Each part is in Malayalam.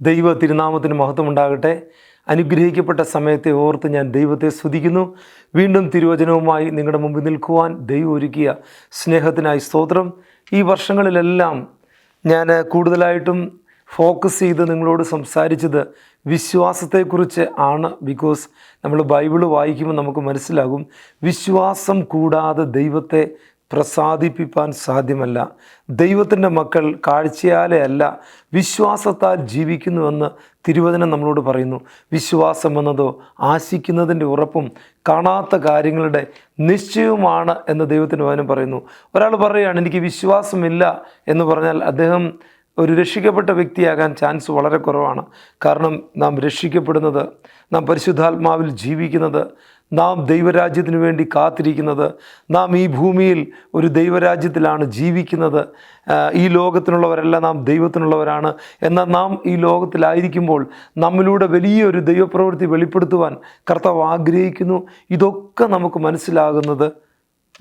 ദൈവ തിരുനാമത്തിന് മഹത്വമുണ്ടാകട്ടെ. അനുഗ്രഹിക്കപ്പെട്ട സമയത്തെ ഓർത്ത് ഞാൻ ദൈവത്തെ സ്തുതിക്കുന്നു. വീണ്ടും തിരുവചനവുമായി നിങ്ങളുടെ മുമ്പിൽ നിൽക്കുവാൻ ദൈവം ഒരുക്കിയ സ്നേഹത്തിനായി സ്തോത്രം. ഈ വർഷങ്ങളിലെല്ലാം ഞാൻ കൂടുതലായിട്ടും ഫോക്കസ് ചെയ്ത് നിങ്ങളോട് സംസാരിച്ചത് വിശ്വാസത്തെക്കുറിച്ച് ആണ്. ബിക്കോസ് നമ്മൾ ബൈബിൾ വായിക്കുമ്പോൾ നമുക്ക് മനസ്സിലാകും വിശ്വാസം കൂടാതെ ദൈവത്തെ പ്രസാദിപ്പിക്കാൻ സാധ്യമല്ല. ദൈവത്തിന്റെ മക്കൾ കാഴ്ചയാലെ അല്ല വിശ്വാസത്താൽ ജീവിക്കുന്നുവെന്ന് തിരുവചനം നമ്മളോട് പറയുന്നു. വിശ്വാസം എന്നതോ ആശിക്കുന്നതിന്റെ ഉറപ്പും കാണാത്ത കാര്യങ്ങളുടെ നിശ്ചയവുമാണ് എന്ന് ദൈവത്തിന്റെ വചനം പറയുന്നു. ഒരാൾ പറയുകയാണ് എനിക്ക് വിശ്വാസമില്ല എന്ന് പറഞ്ഞാൽ അദ്ദേഹം ഒരു രക്ഷിക്കപ്പെട്ട വ്യക്തിയാകാൻ ചാൻസ് വളരെ കുറവാണ്. കാരണം നാം രക്ഷിക്കപ്പെടുന്നത് നാം പരിശുദ്ധാത്മാവിൽ ജീവിക്കുന്നത് നാം ദൈവരാജ്യത്തിന് വേണ്ടി കാത്തിരിക്കുന്നത് നാം ഈ ഭൂമിയിൽ ഒരു ദൈവരാജ്യത്തിലാണ് ജീവിക്കുന്നത് ഈ ലോകത്തിനുള്ളവരല്ല നാം ദൈവത്തിനുള്ളവരാണ്. എന്നാൽ നാം ഈ ലോകത്തിലായിരിക്കുമ്പോൾ നമ്മിലൂടെ വലിയൊരു ദൈവപ്രവൃത്തി വെളിപ്പെടുത്തുവാൻ കർത്താവ് ആഗ്രഹിക്കുന്നു. ഇതൊക്കെ നമുക്ക് മനസ്സിലാകുന്നത്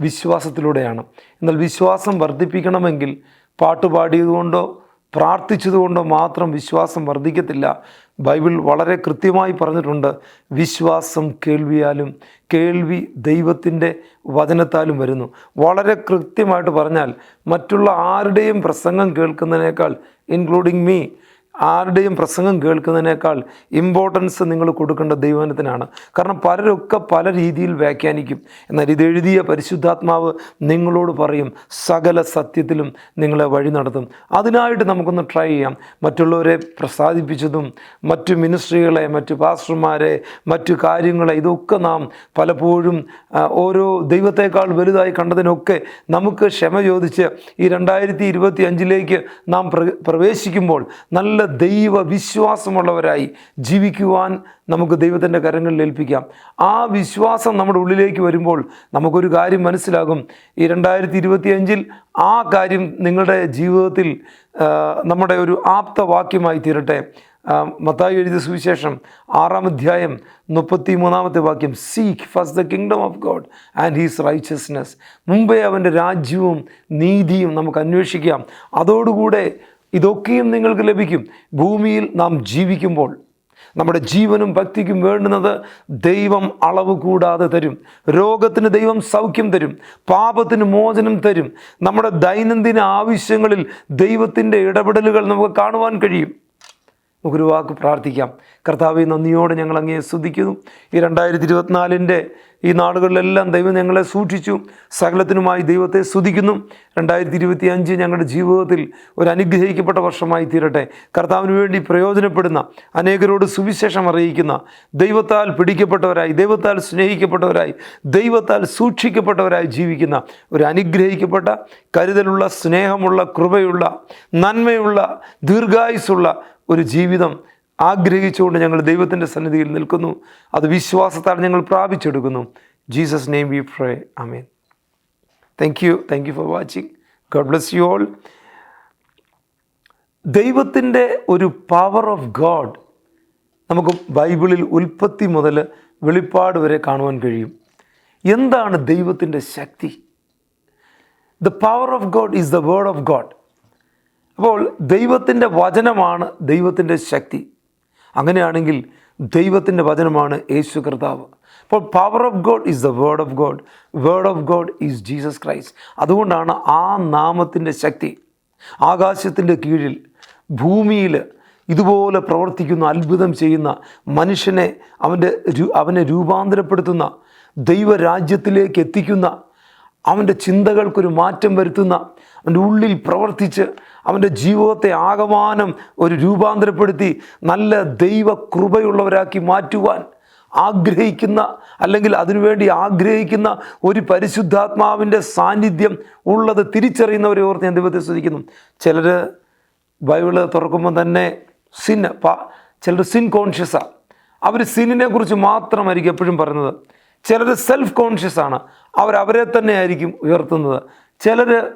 വിശ്വാസത്തിലൂടെയാണ്. എന്നാൽ വിശ്വാസം വർദ്ധിപ്പിക്കണമെങ്കിൽ പാട്ടുപാടിയതുകൊണ്ടോ പ്രാർത്ഥിച്ചതുകൊണ്ടോ മാത്രം വിശ്വാസം വർദ്ധിക്കത്തില്ല. ബൈബിൾ വളരെ കൃത്യമായി പറഞ്ഞിട്ടുണ്ട് വിശ്വാസം കേൾവിയാലും കേൾവി ദൈവത്തിന്റെ വചനത്താലും വരുന്നു. വളരെ കൃത്യമായിട്ട് പറഞ്ഞാൽ മറ്റുള്ള ആരുടെയും പ്രസംഗം കേൾക്കുന്നതിനേക്കാൾ ഇൻക്ലൂഡിങ് മീ ആരുടെയും പ്രസംഗം കേൾക്കുന്നതിനേക്കാൾ ഇമ്പോർട്ടൻസ് നിങ്ങൾ കൊടുക്കേണ്ട ദൈവനത്തിനാണ് കാരണം പലരൊക്കെ പല രീതിയിൽ വ്യാഖ്യാനിക്കും. എന്നാൽ ഇത് എഴുതിയ പരിശുദ്ധാത്മാവ് നിങ്ങളോട് പറയും സകല സത്യത്തിലും നിങ്ങളെ വഴി നടത്തും. അതിനായിട്ട് നമുക്കൊന്ന് ട്രൈ ചെയ്യാം. മറ്റുള്ളവരെ പ്രസാദിപ്പിച്ചതും മറ്റു മിനിസ്ട്രികളെ മറ്റു പാസ്റ്റർമാരെ മറ്റു കാര്യങ്ങളെ ഇതൊക്കെ നാം പലപ്പോഴും ഓരോ ദൈവത്തെക്കാൾ വലുതായി കണ്ടതിനൊക്കെ നമുക്ക് ക്ഷമ ചോദിച്ച് ഈ രണ്ടായിരത്തി ഇരുപത്തി അഞ്ചിലേക്ക് നാം പ്രവേശിക്കുമ്പോൾ നല്ല ദൈവ വിശ്വാസമുള്ളവരായി ജീവിക്കുവാൻ നമുക്ക് ദൈവത്തിന്റെ കരങ്ങളിൽ ഏൽപ്പിക്കാം. ആ വിശ്വാസം നമ്മുടെ ഉള്ളിലേക്ക് വരുമ്പോൾ നമുക്കൊരു കാര്യം മനസ്സിലാകും. ഈ രണ്ടായിരത്തി ഇരുപത്തി അഞ്ചിൽ ആ കാര്യം നിങ്ങളുടെ ജീവിതത്തിൽ നമ്മുടെ ഒരു ആപ്തവാക്യമായി തീരട്ടെ. മത്തായി എഴുതിയ സുവിശേഷം ആറാം അധ്യായം മുപ്പത്തി മൂന്നാമത്തെ വാക്യം seek first the kingdom of God and his righteousness മുമ്പേ അവന്റെ രാജ്യവും നീതിയും നമുക്ക് അന്വേഷിക്കാം. അതോടുകൂടെ ഇതൊക്കെയും നിങ്ങൾക്ക് ലഭിക്കും. ഭൂമിയിൽ നാം ജീവിക്കുമ്പോൾ നമ്മുടെ ജീവനും ഭക്തിക്കും വേണ്ടുന്നത് ദൈവം അളവ് കൂടാതെ തരും. രോഗത്തിന് ദൈവം സൗഖ്യം തരും. പാപത്തിന് മോചനം തരും. നമ്മുടെ ദൈനംദിന ആവശ്യങ്ങളിൽ ദൈവത്തിന്റെ ഇടപെടലുകൾ നമുക്ക് കാണുവാൻ കഴിയും. നമുക്കൊരു വാക്ക് പ്രാർത്ഥിക്കാം. കർത്താവ് നന്ദിയോടെ ഞങ്ങൾ അങ്ങേ സ്തുതിക്കുന്നു. ഈ രണ്ടായിരത്തി ഇരുപത്തിനാലിന്റെ ഈ നാളുകളിലെല്ലാം ദൈവം ഞങ്ങളെ സൂക്ഷിച്ചു. സകലത്തിനുമായി ദൈവത്തെ സ്തുതിക്കുന്നു. രണ്ടായിരത്തി ഇരുപത്തി അഞ്ച് ഞങ്ങളുടെ ജീവിതത്തിൽ ഒരു അനുഗ്രഹിക്കപ്പെട്ട വർഷമായി തീരട്ടെ. കർത്താവിന് വേണ്ടി പ്രയോജനപ്പെടുന്ന അനേകരോട് സുവിശേഷം അറിയിക്കുന്ന ദൈവത്താൽ പിടിക്കപ്പെട്ടവരായി ദൈവത്താൽ സ്നേഹിക്കപ്പെട്ടവരായി ദൈവത്താൽ സൂക്ഷിക്കപ്പെട്ടവരായി ജീവിക്കുന്ന ഒരു അനുഗ്രഹിക്കപ്പെട്ട കരുതലുള്ള സ്നേഹമുള്ള കൃപയുള്ള നന്മയുള്ള ദീർഘായുസുള്ള ഒരു ജീവിതം ആഗ്രഹിച്ചുകൊണ്ട് ഞങ്ങൾ ദൈവത്തിന്റെ സന്നിധിയിൽ നിൽക്കുന്നു. അത് വിശ്വാസത്താൽ ഞങ്ങൾ പ്രാപിച്ചെടുക്കുന്നു. Jesus name we pray amen thank you thank you for watching God bless you all ദൈവത്തിന്റെ ഒരു പവർ ഓഫ് ഗോഡ് നമുക്ക് ബൈബിളിൽ ഉൽപ്പത്തി മുതൽ വെളിപ്പാട് വരെ കാണുവാൻ കഴിയും. എന്താണ് ദൈവത്തിന്റെ ശക്തി? The power of God is the word of God അപ്പോൾ ദൈവത്തിന്റെ വചനമാണ് ദൈവത്തിന്റെ ശക്തി. അങ്ങനെയാണെങ്കിൽ ദൈവത്തിന്റെ വചനമാണ് യേശു കർത്താവ്. അപ്പോൾ power of God is the word of God word of God is Jesus Christ അതുകൊണ്ടാണ് ആ നാമത്തിന്റെ ശക്തി. ആകാശത്തിന്റെ കീഴിൽ ഭൂമിയിൽ ഇതുപോലെ പ്രവർത്തിക്കുന്ന അത്ഭുതം ചെയ്യുന്ന മനുഷ്യനെ അവന്റെ അവനെ രൂപാന്തരപ്പെടുത്തുന്ന ദൈവരാജ്യത്തിലേക്ക് എത്തിക്കുന്ന അവന്റെ ചിന്തകൾക്കൊരു മാറ്റം വരുത്തുന്ന അവന്റെ ഉള്ളിൽ പ്രവർത്തിച്ച് അവന്റെ ജീവിതത്തെ ആകമാനം ഒരു രൂപാന്തരപ്പെടുത്തി നല്ല ദൈവ കൃപയുള്ളവരാക്കി മാറ്റുവാൻ ആഗ്രഹിക്കുന്ന അല്ലെങ്കിൽ അതിനുവേണ്ടി ആഗ്രഹിക്കുന്ന ഒരു പരിശുദ്ധാത്മാവിന്റെ സാന്നിധ്യം ഉള്ളത് തിരിച്ചറിയുന്നവരെ ഓർത്ത് ഞാൻ ദൈവത്തെ ശ്രദ്ധിക്കുന്നു ചിലർ ബൈബിൾ തുറക്കുമ്പോൾ തന്നെ സിൻ ചിലർ സിൻ കോൺഷ്യസാണ് അവർ സിനിനെ കുറിച്ച് മാത്രമായിരിക്കും എപ്പോഴും പറയുന്നത്. ചിലർ സെൽഫ് കോൺഷ്യസ് ആണ്. അവരവരെ അവരെ തന്നെ ആയിരിക്കും ഉയർത്തുന്നത് ചിലർ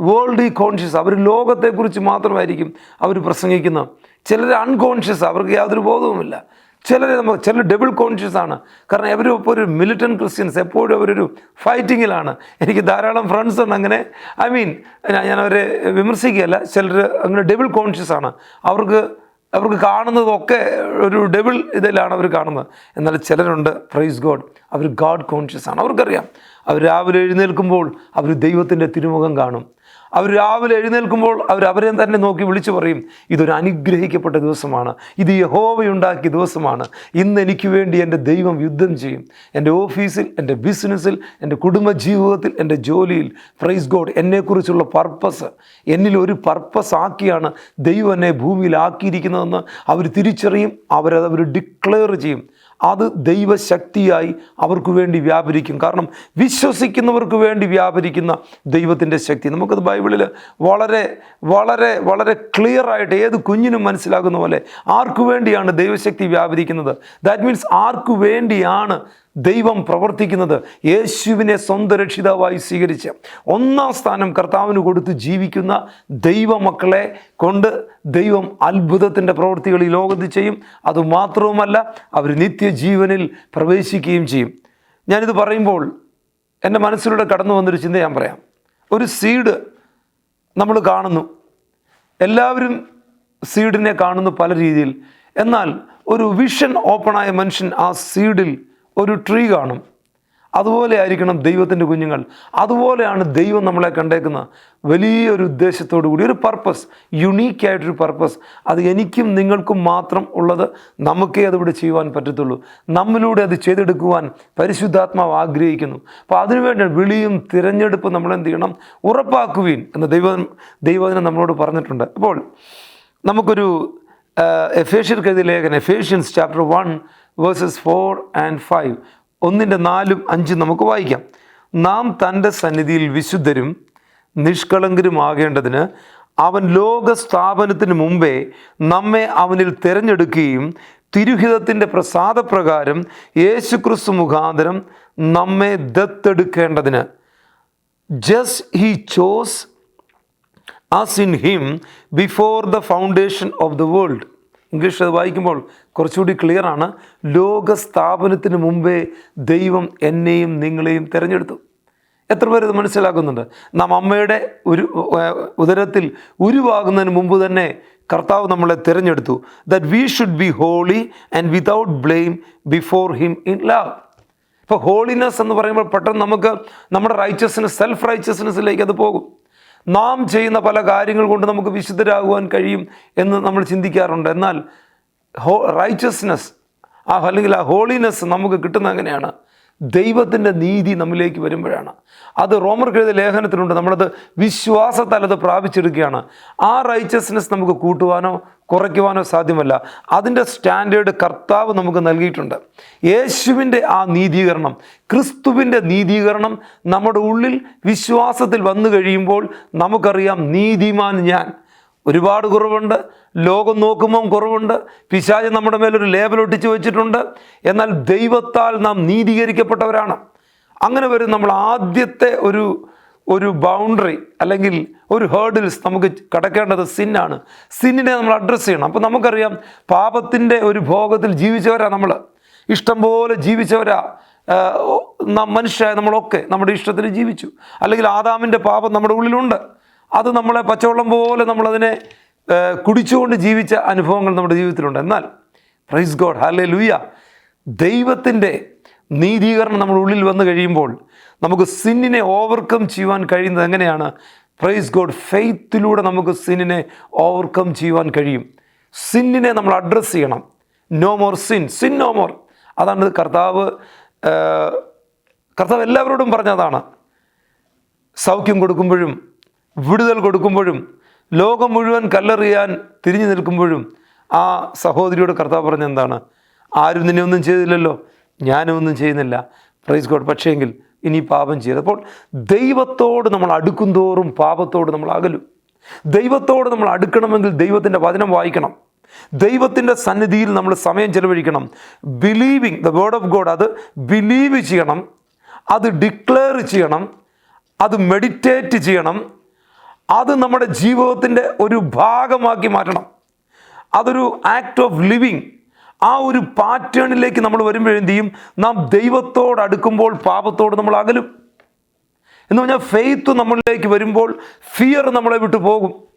വേൾഡ് കോൺഷ്യസ് അവർ ലോകത്തെക്കുറിച്ച് മാത്രമായിരിക്കും അവർ പ്രസംഗിക്കുന്നത് ചിലർ അൺകോൺഷ്യസ് അവർക്ക് യാതൊരു ബോധവുമില്ല. ചിലർ നമ്മൾ ചിലർ ഡബിൾ കോൺഷ്യസ് ആണ്. കാരണം എവരും ഇപ്പോൾ ഒരു മിലിറ്റൻ ക്രിസ്ത്യൻസ് എപ്പോഴും അവരൊരു ഫൈറ്റിങ്ങിലാണ് എനിക്ക് ധാരാളം ഫ്രണ്ട്സ് ഉണ്ട് അങ്ങനെ. ഐ മീൻ ഞാൻ അവരെ വിമർശിക്കുകയല്ല. ചിലർ അങ്ങനെ ഡബിൾ കോൺഷ്യസ് ആണ്. അവർക്ക് അവർക്ക് കാണുന്നതൊക്കെ ഒരു ഡബിൾ ഇതിലാണ് അവർ കാണുന്നത്. എന്നാൽ ചിലരുണ്ട് പ്രൈസ് ഗോഡ് അവർ ഗാഡ് കോൺഷ്യസ് ആണ്. അവർക്കറിയാം. അവർ രാവിലെ എഴുന്നേൽക്കുമ്പോൾ അവർ ദൈവത്തിന്റെ തിരുമുഖം കാണും. അവർ രാവിലെ എഴുന്നേൽക്കുമ്പോൾ അവർ അവരെ തന്നെ നോക്കി വിളിച്ചു പറയും ഇതൊരു അനുഗ്രഹിക്കപ്പെട്ട ദിവസമാണ്. ഇത് യഹോവയുണ്ടാക്കിയ ദിവസമാണ്. ഇന്ന് എനിക്ക് വേണ്ടി എന്റെ ദൈവം യുദ്ധം ചെയ്യും. എന്റെ ഓഫീസിൽ എന്റെ ബിസിനസ്സിൽ എന്റെ കുടുംബ ജീവിതത്തിൽ എന്റെ ജോലിയിൽ പ്രൈസ് ഗോഡ് എന്നെക്കുറിച്ചുള്ള പർപ്പസ് എന്നിൽ ഒരു പർപ്പസ് ആക്കിയാണ് ദൈവം എന്നെ ഭൂമിയിലാക്കിയിരിക്കുന്നതെന്ന് അവർ തിരിച്ചറിയും. അവരത് അവർ ഡിക്ലെയർ ചെയ്യും. അത് ദൈവശക്തിയായി അവർക്ക് വേണ്ടി വ്യാപരിക്കും. കാരണം വിശ്വസിക്കുന്നവർക്ക് വേണ്ടി വ്യാപരിക്കുന്ന ദൈവത്തിന്റെ ശക്തി. നമുക്കത് ബൈബിളിൽ വളരെ വളരെ വളരെ ക്ലിയർ ആയിട്ട് ഏത് കുഞ്ഞിനും മനസ്സിലാകുന്ന പോലെ ആർക്കു വേണ്ടിയാണ് ദൈവശക്തി വ്യാപരിക്കുന്നത്? ദാറ്റ് മീൻസ് ആർക്കു വേണ്ടിയാണ് ദൈവം പ്രവർത്തിക്കുന്നത് യേശുവിനെ സ്വന്തം രക്ഷിതാവായി സ്വീകരിച്ച് ഒന്നാം സ്ഥാനം കർത്താവിന് കൊടുത്ത് ജീവിക്കുന്ന ദൈവമക്കളെ കൊണ്ട് ദൈവം അത്ഭുതത്തിന്റെ പ്രവൃത്തികൾ ഈ ലോകത്ത് ചെയ്യും. അതുമാത്രവുമല്ല അവർ നിത്യജീവനിൽ പ്രവേശിക്കുകയും ചെയ്യും. ഞാനിത് പറയുമ്പോൾ എന്റെ മനസ്സിലൂടെ കടന്നു വന്നൊരു ചിന്ത ഞാൻ പറയാം. ഒരു സീഡ് നമ്മൾ കാണുന്നു. എല്ലാവരും സീഡിനെ കാണുന്നു പല രീതിയിൽ. എന്നാൽ ഒരു വിഷൻ ഓപ്പണായ മനുഷ്യൻ ആ സീഡിൽ ഒരു ട്രീ കാണും. അതുപോലെ ആയിരിക്കണം ദൈവത്തിന്റെ കുഞ്ഞുങ്ങൾ. അതുപോലെയാണ് ദൈവം നമ്മളെ കണ്ടേക്കുന്ന വലിയൊരു ഉദ്ദേശത്തോടു കൂടി ഒരു പർപ്പസ് യുണീക്കായിട്ടൊരു പർപ്പസ് അത് എനിക്കും നിങ്ങൾക്കും മാത്രം ഉള്ളത് നമുക്കേ അതിവിടെ ചെയ്യുവാൻ പറ്റത്തുള്ളൂ. നമ്മിലൂടെ അത് ചെയ്തെടുക്കുവാൻ പരിശുദ്ധാത്മാവ് ആഗ്രഹിക്കുന്നു. അപ്പോൾ അതിനുവേണ്ടി വിളിയും തിരഞ്ഞെടുപ്പും നമ്മളെന്ത് ചെയ്യണം? ഉറപ്പാക്കുവീൻ എന്ന് ദൈവം ദൈവത്തിനെ നമ്മളോട് പറഞ്ഞിട്ടുണ്ട്. അപ്പോൾ നമുക്കൊരു എഫേഷ്യർക്ക് എഴുതിയ ലേഖനം Ephesians chapter one verses four and five. ഒന്നിന്റെ നാലും അഞ്ചും നമുക്ക് വായിക്കാം. നാം തന്റെ സന്നിധിയിൽ വിശുദ്ധരും നിഷ്കളങ്കരുമാകേണ്ടതിന് അവൻ ലോക സ്ഥാപനത്തിന് മുമ്പേ നമ്മെ അവനിൽ തിരഞ്ഞെടുക്കുകയും തിരുഹിതത്തിന്റെ പ്രസാദപ്രകാരം യേശുക്രിസ്തു മുഖാന്തരം നമ്മെ ദത്തെടുക്കേണ്ടതിന്. Just he chose us in him before the foundation of the world English അത് വായിക്കുമ്പോൾ കുറച്ചുകൂടി ക്ലിയർ ആണ്. ലോക സ്ഥാപനത്തിന് മുമ്പേ ദൈവം എന്നെയും നിങ്ങളെയും തിരഞ്ഞെടുത്തു. എത്ര പേര് ഇത് മനസ്സിലാക്കുന്നുണ്ട്? നാം അമ്മയുടെ ഒരു ഉദരത്തിൽ ഉരുവാകുന്നതിന് മുമ്പ് തന്നെ കർത്താവ് നമ്മളെ തിരഞ്ഞെടുത്തു. That we should be holy and without blame before him in love ഇപ്പോൾ ഹോളിനെസ് എന്ന് പറയുമ്പോൾ പെട്ടെന്ന് നമുക്ക് നമ്മുടെ റൈച്ചസ്നെസ് സെൽഫ് റൈച്ചസ്നെസ്സിലേക്ക് അത് പോകും. നാം ചെയ്യുന്ന പല കാര്യങ്ങൾ കൊണ്ട് നമുക്ക് വിശുദ്ധരാകുവാൻ കഴിയും എന്ന് നമ്മൾ ചിന്തിക്കാറുണ്ട്. എന്നാൽ ഹോ റൈച്ചസ്നെസ് ആ അല്ലെങ്കിൽ ആ ഹോളിനെസ് നമുക്ക് കിട്ടുന്ന എങ്ങനെയാണ് ദൈവത്തിന്റെ നീതി നമ്മിലേക്ക് വരുമ്പോഴാണ്. അത് റോമർ എഴുതിയ ലേഖനത്തിലുണ്ട്. നമ്മളത് വിശ്വാസത്താൽ അത് പ്രാപിച്ചെടുക്കുകയാണ്. ആ റൈച്ചസ്നെസ് നമുക്ക് കൂട്ടുവാനോ കുറയ്ക്കുവാനോ സാധ്യമല്ല. അതിന്റെ സ്റ്റാൻഡേർഡ് കർത്താവ് നമുക്ക് നൽകിയിട്ടുണ്ട്. യേശുവിന്റെ ആ നീതീകരണം ക്രിസ്തുവിന്റെ നീതീകരണം നമ്മുടെ ഉള്ളിൽ വിശ്വാസത്തിൽ വന്നു കഴിയുമ്പോൾ നമുക്കറിയാം നീതിമാൻ ഞാൻ. ഒരുപാട് കുറവുണ്ട്. ലോകം നോക്കുമ്പം കുറവുണ്ട്. പിശാച് നമ്മുടെ മേലൊരു ലേബൽ ഒട്ടിച്ച് വെച്ചിട്ടുണ്ട്. എന്നാൽ ദൈവത്താൽ നാം നീതീകരിക്കപ്പെട്ടവരാണ്. അങ്ങനെ വരും നമ്മൾ ആദ്യത്തെ ഒരു ഒരു ബൗണ്ടറി അല്ലെങ്കിൽ ഒരു ഹേർഡിൽസ് നമുക്ക് കടക്കേണ്ടത് സിന്നാണ് സിന്നിനെ നമ്മൾ അഡ്രസ്സ് ചെയ്യണം. അപ്പോൾ നമുക്കറിയാം പാപത്തിന്റെ ഒരു ഭോഗത്തിൽ ജീവിച്ചവരാ നമ്മൾ. ഇഷ്ടംപോലെ ജീവിച്ചവരാ മനുഷ്യ നമ്മളൊക്കെ നമ്മുടെ ഇഷ്ടത്തിന് ജീവിച്ചു. അല്ലെങ്കിൽ ആദാമിന്റെ പാപം നമ്മുടെ ഉള്ളിലുണ്ട്. അത് നമ്മളെ പച്ചവെള്ളം പോലെ നമ്മളതിനെ കുടിച്ചുകൊണ്ട് ജീവിച്ച അനുഭവങ്ങൾ നമ്മുടെ ജീവിതത്തിലുണ്ട്. എന്നാൽ പ്രൈസ് ഗോഡ് ഹാലേ ലൂയ ദൈവത്തിന്റെ നീതീകരണം നമ്മുടെ ഉള്ളിൽ വന്നു കഴിയുമ്പോൾ നമുക്ക് സിന്നിനെ ഓവർകം ചെയ്യുവാൻ കഴിയുന്നത് എങ്ങനെയാണ്? പ്രൈസ് ഗോഡ് ഫെയ്ത്തിലൂടെ നമുക്ക് സിന്നിനെ ഓവർകം ചെയ്യുവാൻ കഴിയും. സിന്നിനെ നമ്മൾ അഡ്രസ്സ് ചെയ്യണം. No more sin sin no more അതാണ് കർത്താവ് കർത്താവ് എല്ലാവരോടും പറഞ്ഞതാണ്. സൗഖ്യം കൊടുക്കുമ്പോഴും വിടുതൽ കൊടുക്കുമ്പോഴും ലോകം മുഴുവൻ കല്ലെറിയാൻ തിരിഞ്ഞു നിൽക്കുമ്പോഴും ആ സഹോദരിയോട് കർത്താവ് പറഞ്ഞ എന്താണ്? ആരും നിന്നെ ഒന്നും ചെയ്തില്ലല്ലോ ഞാനും ഒന്നും ചെയ്യുന്നില്ല. പ്രൈസ് ഗോഡ് പക്ഷേങ്കിൽ ഇനി പാപം ചെയ്യരുത്. അപ്പോൾ ദൈവത്തോട് നമ്മൾ അടുക്കും തോറും പാപത്തോട് നമ്മൾ അകലും. ദൈവത്തോട് നമ്മൾ അടുക്കണമെങ്കിൽ ദൈവത്തിന്റെ വചനം വായിക്കണം. ദൈവത്തിന്റെ സന്നിധിയിൽ നമ്മൾ സമയം ചെലവഴിക്കണം. Believing the word of God അത് ബിലീവ് ചെയ്യണം. അത് ഡിക്ലെയർ ചെയ്യണം. അത് മെഡിറ്റേറ്റ് ചെയ്യണം. അത് നമ്മുടെ ജീവിതത്തിന്റെ ഒരു ഭാഗമാക്കി മാറ്റണം. അതൊരു ആക്ട് ഓഫ് ലിവിങ് ആ ഒരു പാറ്റേണിലേക്ക് നമ്മൾ വരുമ്പോഴെന്ത് ചെയ്യും? നാം ദൈവത്തോട് അടുക്കുമ്പോൾ പാപത്തോട് നമ്മൾ അകലും. എന്ന് പറഞ്ഞാൽ ഫെയ്ത്ത് നമ്മളിലേക്ക് വരുമ്പോൾ ഫിയർ നമ്മളെ വിട്ടു പോകും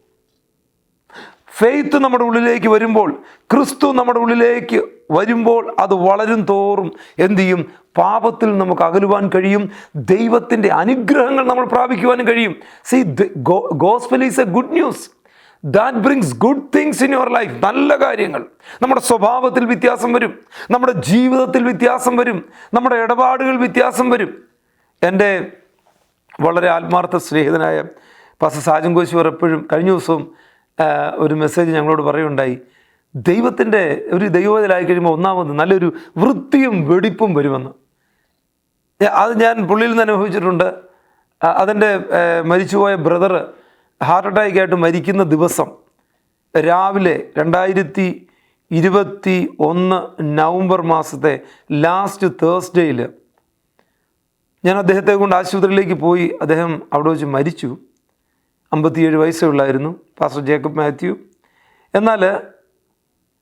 ഫെയ്ത്ത് നമ്മുടെ ഉള്ളിലേക്ക് വരുമ്പോൾ ക്രിസ്തു നമ്മുടെ ഉള്ളിലേക്ക് വരുമ്പോൾ അത് വളരും തോറും എന്തു ചെയ്യും? പാപത്തിൽ നമുക്ക് അകലുവാൻ കഴിയും. ദൈവത്തിന്റെ അനുഗ്രഹങ്ങൾ നമ്മൾ പ്രാപിക്കുവാനും കഴിയും. See gospel is a good news that brings good things in your life നല്ല കാര്യങ്ങൾ. നമ്മുടെ സ്വഭാവത്തിൽ വ്യത്യാസം വരും. നമ്മുടെ ജീവിതത്തിൽ വ്യത്യാസം വരും. നമ്മുടെ ഇടപാടുകൾ വ്യത്യാസം വരും. എന്റെ വളരെ ആത്മാർത്ഥ സ്നേഹിതനായ പാസ സാജൻ കോശിവർ എപ്പോഴും കഴിഞ്ഞ ദിവസവും ഒരു മെസ്സേജ് ഞങ്ങളോട് പറയുണ്ടായി ദൈവത്തിന്റെ ഒരു ദൈവത്തിലായി കഴിയുമ്പോൾ ഒന്നാമത് നല്ലൊരു വൃത്തിയും വെടിപ്പും വരുമെന്ന്. അത് ഞാൻ പുള്ളിയിൽ നിന്ന് അനുഭവിച്ചിട്ടുണ്ട്. അതിന്റെ മരിച്ചുപോയ ബ്രദർ ഹാർട്ട് അറ്റാക്കായിട്ട് മരിക്കുന്ന ദിവസം രാവിലെ രണ്ടായിരത്തി ഇരുപത്തി ഒന്ന് നവംബർ മാസത്തെ ലാസ്റ്റ് തേഴ്സ്ഡേയിൽ ഞാൻ അദ്ദേഹത്തെ കൊണ്ട് ആശുപത്രിയിലേക്ക് പോയി. അദ്ദേഹം അവിടെ വെച്ച് മരിച്ചു. അമ്പത്തിയേഴ് വയസ്സേ ഉള്ളായിരുന്നു പാസ്റ്റർ ജേക്കബ് മാത്യു എന്നാൽ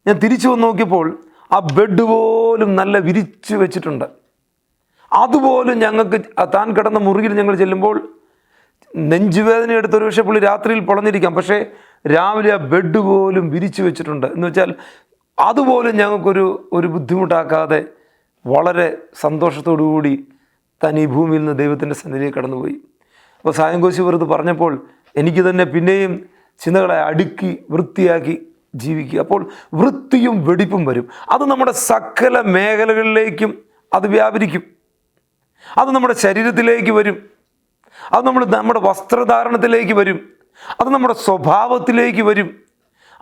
ഞാൻ തിരിച്ചു വന്ന് നോക്കിയപ്പോൾ ആ ബെഡ് പോലും നല്ല വിരിച്ചു വെച്ചിട്ടുണ്ട്. അതുപോലും ഞങ്ങൾക്ക് താൻ കിടന്ന മുറിയിൽ ഞങ്ങൾ ചെല്ലുമ്പോൾ നെഞ്ചുവേദന എടുത്ത് ഒരു പക്ഷേ പുള്ളി രാത്രിയിൽ പൊളഞ്ഞിരിക്കാം. പക്ഷേ രാവിലെ ആ ബെഡ് പോലും വിരിച്ചു വെച്ചിട്ടുണ്ട്. എന്ന് വെച്ചാൽ അതുപോലും ഞങ്ങൾക്കൊരു ഒരു ബുദ്ധിമുട്ടാക്കാതെ വളരെ സന്തോഷത്തോടു കൂടി താൻ ഈ ഭൂമിയിൽ നിന്ന് ദൈവത്തിന്റെ സന്നിധിയിൽ കടന്നുപോയി. അപ്പോൾ സായംകോശി വെറുതെ പറഞ്ഞപ്പോൾ എനിക്ക് തന്നെ പിന്നെയും ചിന്തകളെ അടുക്കി വൃത്തിയാക്കി ജീവിക്കുക. അപ്പോൾ വൃത്തിയും വെടിപ്പും വരും. അത് നമ്മുടെ സകല മേഖലകളിലേക്കും അത് വ്യാപരിക്കും. അത് നമ്മുടെ ശരീരത്തിലേക്ക് വരും. അത് നമ്മൾ നമ്മുടെ വസ്ത്രധാരണത്തിലേക്ക് വരും. അത് നമ്മുടെ സ്വഭാവത്തിലേക്ക് വരും.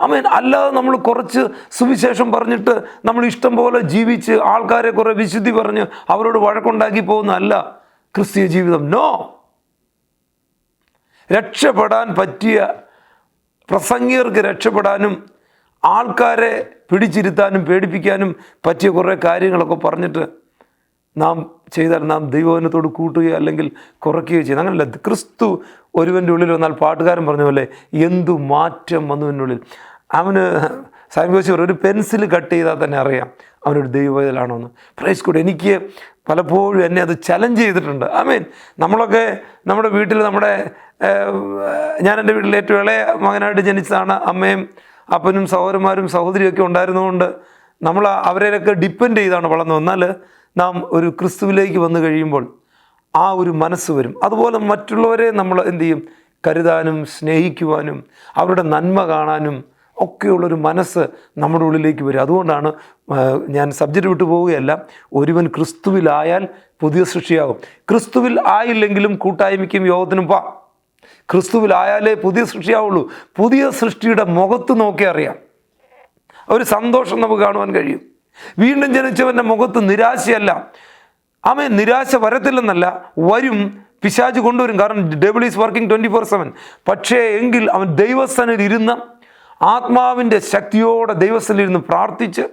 അമേൻ. അല്ലാതെ നമ്മൾ കുറച്ച് സുവിശേഷം പറഞ്ഞിട്ട് നമ്മൾ ഇഷ്ടം പോലെ ജീവിച്ച് ആൾക്കാരെ കുറേ വിശുദ്ധി പറഞ്ഞ് അവരോട് വഴക്കുണ്ടാക്കി പോകുന്നതല്ല ക്രിസ്തീയ ജീവിതം. നോ രക്ഷപ്പെടാൻ പറ്റിയ പ്രസംഗികർക്ക് രക്ഷപ്പെടാനും ആൾക്കാരെ പിടിച്ചിരുത്താനും പേടിപ്പിക്കാനും പറ്റിയ കുറേ കാര്യങ്ങളൊക്കെ പറഞ്ഞിട്ട് നാം ചെയ്താൽ നാം ദൈവവനത്തോട് കൂട്ടുകയോ അല്ലെങ്കിൽ കുറയ്ക്കുകയോ ചെയ്യുന്നത് അങ്ങനല്ല ക്രിസ്തു ഒരുവന്റെ ഉള്ളിൽ വന്നാൽ പാട്ടുകാരൻ പറഞ്ഞ പോലെ എന്തു മാറ്റം വന്നു എന്റെ ഉള്ളിൽ. അവന് സാൻകോശിവർ ഒരു പെൻസിൽ കട്ട് ചെയ്താൽ തന്നെ അറിയാം അവനൊരു ദൈവവേദലാണോ എന്ന്. പ്രൈസ് കൂടെ എനിക്ക് പലപ്പോഴും എന്നെ അത് ചലഞ്ച് ചെയ്തിട്ടുണ്ട്. ഐ മീൻ നമ്മളൊക്കെ നമ്മുടെ വീട്ടിൽ നമ്മുടെ ഞാൻ എന്റെ വീട്ടിൽ ഏറ്റവും ഇളയ മകനായിട്ട് ജനിച്ചതാണ്. അമ്മയും അപ്പനും സഹോദരന്മാരും സഹോദരിയൊക്കെ ഉണ്ടായിരുന്നതുകൊണ്ട് നമ്മൾ അവരെയൊക്കെ ഡിപ്പെൻഡ് ചെയ്താണ് വളർന്നത്. എന്നാൽ നാം ഒരു ക്രിസ്തുവിലേക്ക് വന്നു കഴിയുമ്പോൾ ആ ഒരു മനസ്സ് വരും. അതുപോലെ മറ്റുള്ളവരെ നമ്മൾ എന്ത് ചെയ്യും? കരുതാനും സ്നേഹിക്കുവാനും അവരുടെ നന്മ കാണാനും ഒക്കെയുള്ളൊരു മനസ്സ് നമ്മുടെ ഉള്ളിലേക്ക് വരും. അതുകൊണ്ടാണ് ഞാൻ സബ്ജക്റ്റ് വിട്ടു പോവുകയല്ല ഒരുവൻ ക്രിസ്തുവിലായാൽ പുതിയ സൃഷ്ടിയാകും. ക്രിസ്തുവിൽ ആയില്ലെങ്കിലും കൂട്ടായ്മയ്ക്കും യോഗത്തിനും പാ ക്രിസ്തുവിലായാലേ പുതിയ സൃഷ്ടിയാവുള്ളൂ. പുതിയ സൃഷ്ടിയുടെ മുഖത്ത് നോക്കി അറിയാം. ഒരു സന്തോഷം നമുക്ക് കാണുവാൻ കഴിയും. വീണ്ടും ജനിച്ചവന്റെ മുഖത്ത് നിരാശയല്ല. അവൻ നിരാശ വരത്തില്ലെന്നല്ല വരും പിശാച് കൊണ്ടുവരും. കാരണം devil is working twenty four seven പക്ഷേ എങ്കിൽ അവൻ ദൈവസ്ഥനിൽ ഇരുന്ന് ആത്മാവിന്റെ ശക്തിയോടെ ദൈവസ്ഥലിരുന്ന് പ്രാർത്ഥിച്ച്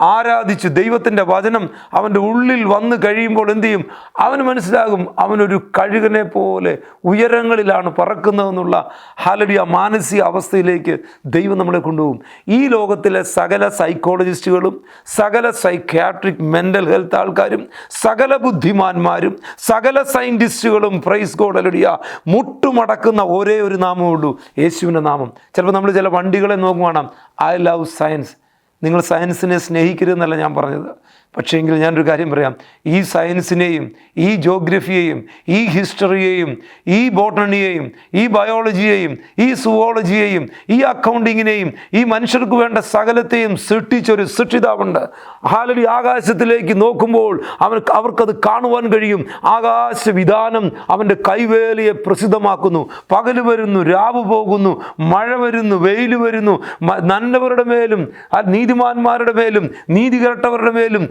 ആരാധിച്ച് ദൈവത്തിന്റെ വചനം അവന്റെ ഉള്ളിൽ വന്ന് കഴിയുമ്പോൾ എന്തു ചെയ്യും? അവന് മനസ്സിലാകും അവനൊരു കഴുകനെ പോലെ ഉയരങ്ങളിലാണ് പറക്കുന്നതെന്നുള്ള ഹലടിയ മാനസിക അവസ്ഥയിലേക്ക് ദൈവം നമ്മളെ കൊണ്ടുപോകും. ഈ ലോകത്തിലെ സകല സൈക്കോളജിസ്റ്റുകളും സകല സൈക്യാട്രിക് മെന്റൽ ഹെൽത്ത് ആൾക്കാരും സകല ബുദ്ധിമാന്മാരും സകല സയന്റിസ്റ്റുകളും പ്രൈസ് ഗോഡ് അലടിയ മുട്ടുമടക്കുന്ന ഒരേ ഒരു നാമമേ ഉള്ളൂ. യേശുവിന്റെ നാമം. ചിലപ്പോൾ നമ്മൾ ചില വണ്ടികളെ നോക്കുവാണ്. I love science. നിങ്ങൾ സയൻസിനെ സ്നേഹിക്കരുതെന്നല്ല ഞാൻ പറഞ്ഞത്. പക്ഷേ എങ്കിൽ ഞാനൊരു കാര്യം പറയാം. ഈ സയൻസിനെയും ഈ ജോഗ്രഫിയെയും ഈ ഹിസ്റ്ററിയെയും ഈ ബോട്ടണിയെയും ഈ ബയോളജിയെയും ഈ സുവോളജിയെയും ഈ അക്കൗണ്ടിങ്ങിനെയും ഈ മനുഷ്യർക്ക് വേണ്ട സകലത്തെയും സൃഷ്ടിച്ചൊരു സൃഷ്ടിതാവുണ്ട്. ഹാലലി ആകാശത്തിലേക്ക് നോക്കുമ്പോൾ അവർക്ക് അവർക്കത് കാണുവാൻ കഴിയും. ആകാശവിധാനം അവന്റെ കൈവേലിയെ പ്രസിദ്ധമാക്കുന്നു. പകൽ വരുന്നു രാവ് പോകുന്നു മഴ വരുന്നു വെയിൽ വരുന്നു നല്ലവരുടെ മേലും ആ നീതിമാന്മാരുടെ മേലും നീതി കേട്ടവരുടെ മേലും